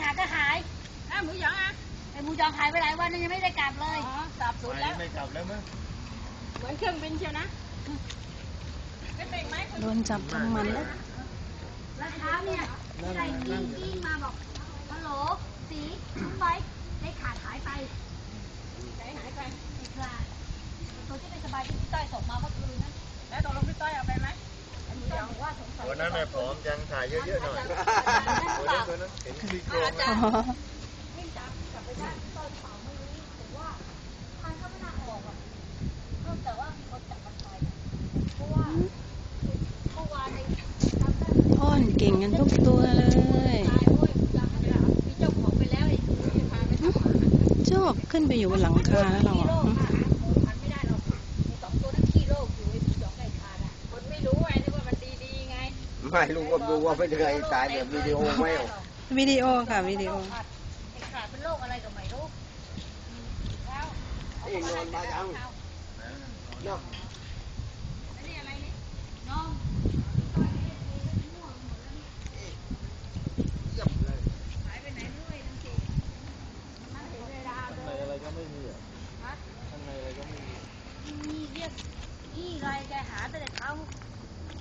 ขาดก็หายอ้าวหมูหยองอะไอ้หมูยองหายไปหลายวันแล้วยังไม่ได้กลับเลอ๋ยอสับสนแล้ว ไม่กลับแล้วมั้งเหมือนเครื่องบินเชียวนะเป็นเบรกไหมคุณโดนจับทั้งมันแล้วแล้วเช้าเนี่ยใส่กิ้งกิ้งมาบอกฮัลโหลสีรู้ไหมได้ขาดหายไป นนั้นน่ะผอมจังถ่ายเยอะๆหน่อยตัวนั้นตัวนั้นเห็นซี่โครงอ๋นะอวิ่งจับกลับไปได้ต้อยเปล่าไม่รู้แต่ว่าทางก็ไม่น่าออกอะเพิ่มแต่ว่ามีคนจับมันไปเพราะว่าเมื่อวานในจำได้อ้อนเก่งกันทุกตัวเลยตายโอ้ยจำไม่ได้มีเจ้าของไปแล้วไอ้ที่พาไปทำหมาชอบขึ้นไปอยู่บนหลังคาแล้วเราขี้อะโรคอะ ไม่รู้ก็รู้ว่าไม่เคยตายแบบวิดีโอไม่เอาวิดีโอค่ะวิดีโอไอ้ขาดเป็นโรคอะไรก็ไม่รู้แล้วไอ้นอนมายังเนาะ อันนี้อะไรนี่ น้อง เยี่ยมเลย หายไปไหนไม่รู้ไอ้ทั้งสี่มันเห็นเวลา ข้างในอะไรก็ไม่มีอะข้างในอะไรก็ไม่มี นี่เรียกนี่ไรแกหาแต่เช้า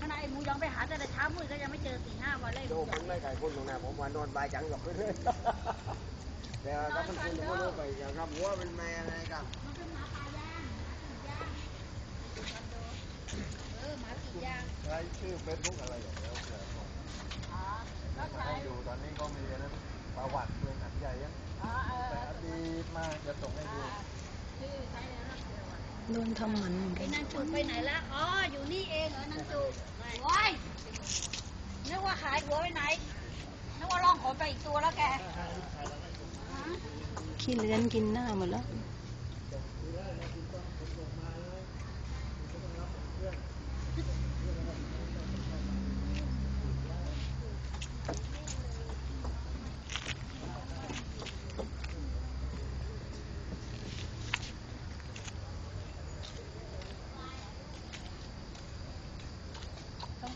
ขณะ ไอ้หมูยองไปหาแต่เช้ามืดก็ยังไม่เจอสี่ห้าวันเลยโดมันไม่ไก่คนตรงนั้นผมว่านอนบายจังหรอกเลยแต่ถ้ามันคุณก็รู้ไปอย่างครับหัวเป็นแม่อะไรครับมันเป็นหมาป่าย่างเออหมาติดย่างใช้ชื่อเฟซบุ๊กอะไรอย่างเงี้ยเผื่อคนอ๋อก็มาใช้ให้ดูตอนนี้ก็มีอันนั้นประวัติเมืองหัดใหญ่ยังอ๋อเออแต่อดีตมาจะส่งให้ดูชื่อใช้แล้วเดี๋ยวอะโดนทำหมันเหมือนกัไอ้นนางจูไปไหนละอ๋ออยู่นี่เองเหรอนางจู ว้ยนึกว่าหายหัวไปไหน นึกว่าล่องขนไปอีกตัวแล้วแก ขี้เลื้อนกินหน้าหมดแล้ว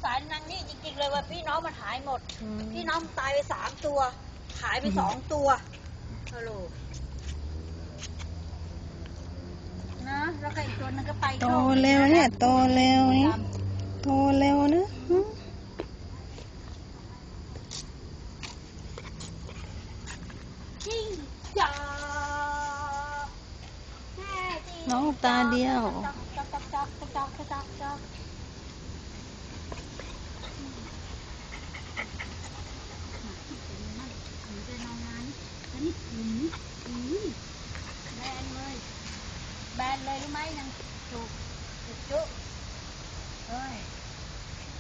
สงสารนางนี่จริงๆเลยว่าพี่น้องมันหายหมดอืมพี่น้องตายไปสามตัว หายไปสองตัวฮัลโหลนะแล้วก็อีกตัวนึงก็ไปโตเร็วเนี่ยโตเร็วนี่โตเร็วนะหึจริงจ้าแม่จริงน้องตาเดียว จ๊อกจ๊อกจ๊อกจ๊อกจ๊อกจ๊อกจ๊อกแบนเลย แบ นเลยรู้ไหมนางจุกจุกจุกเฮ้ย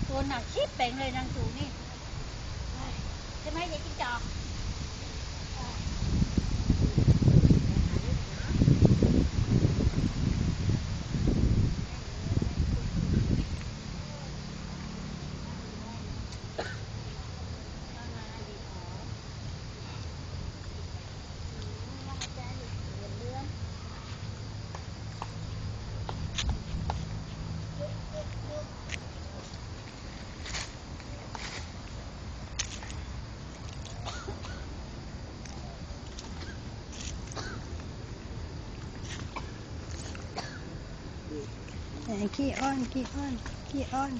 ตัวหนักชิบเป่งเลยนางจุกนี่ใช่ไหมเด็กจิ้งจอก ไหนขี้อ้อนขี้อ้อนขี้อ้อน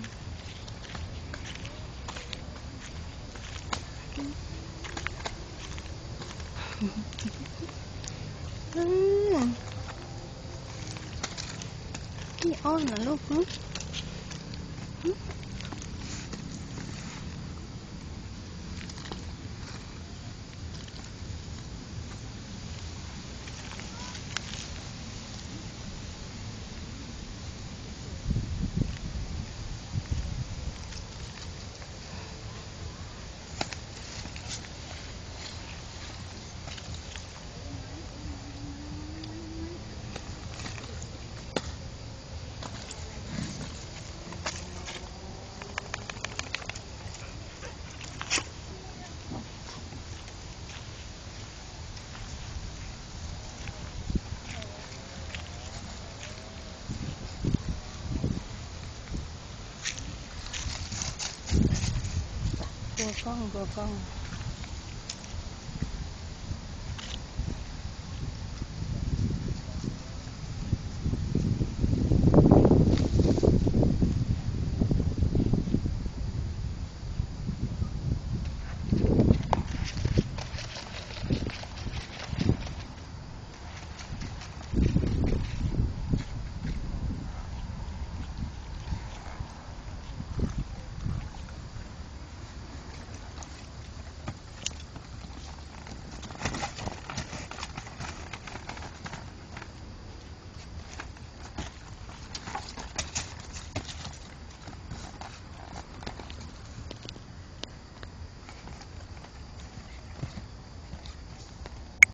อืมขี้อ้อนเหรอลูกหึหึ กลัว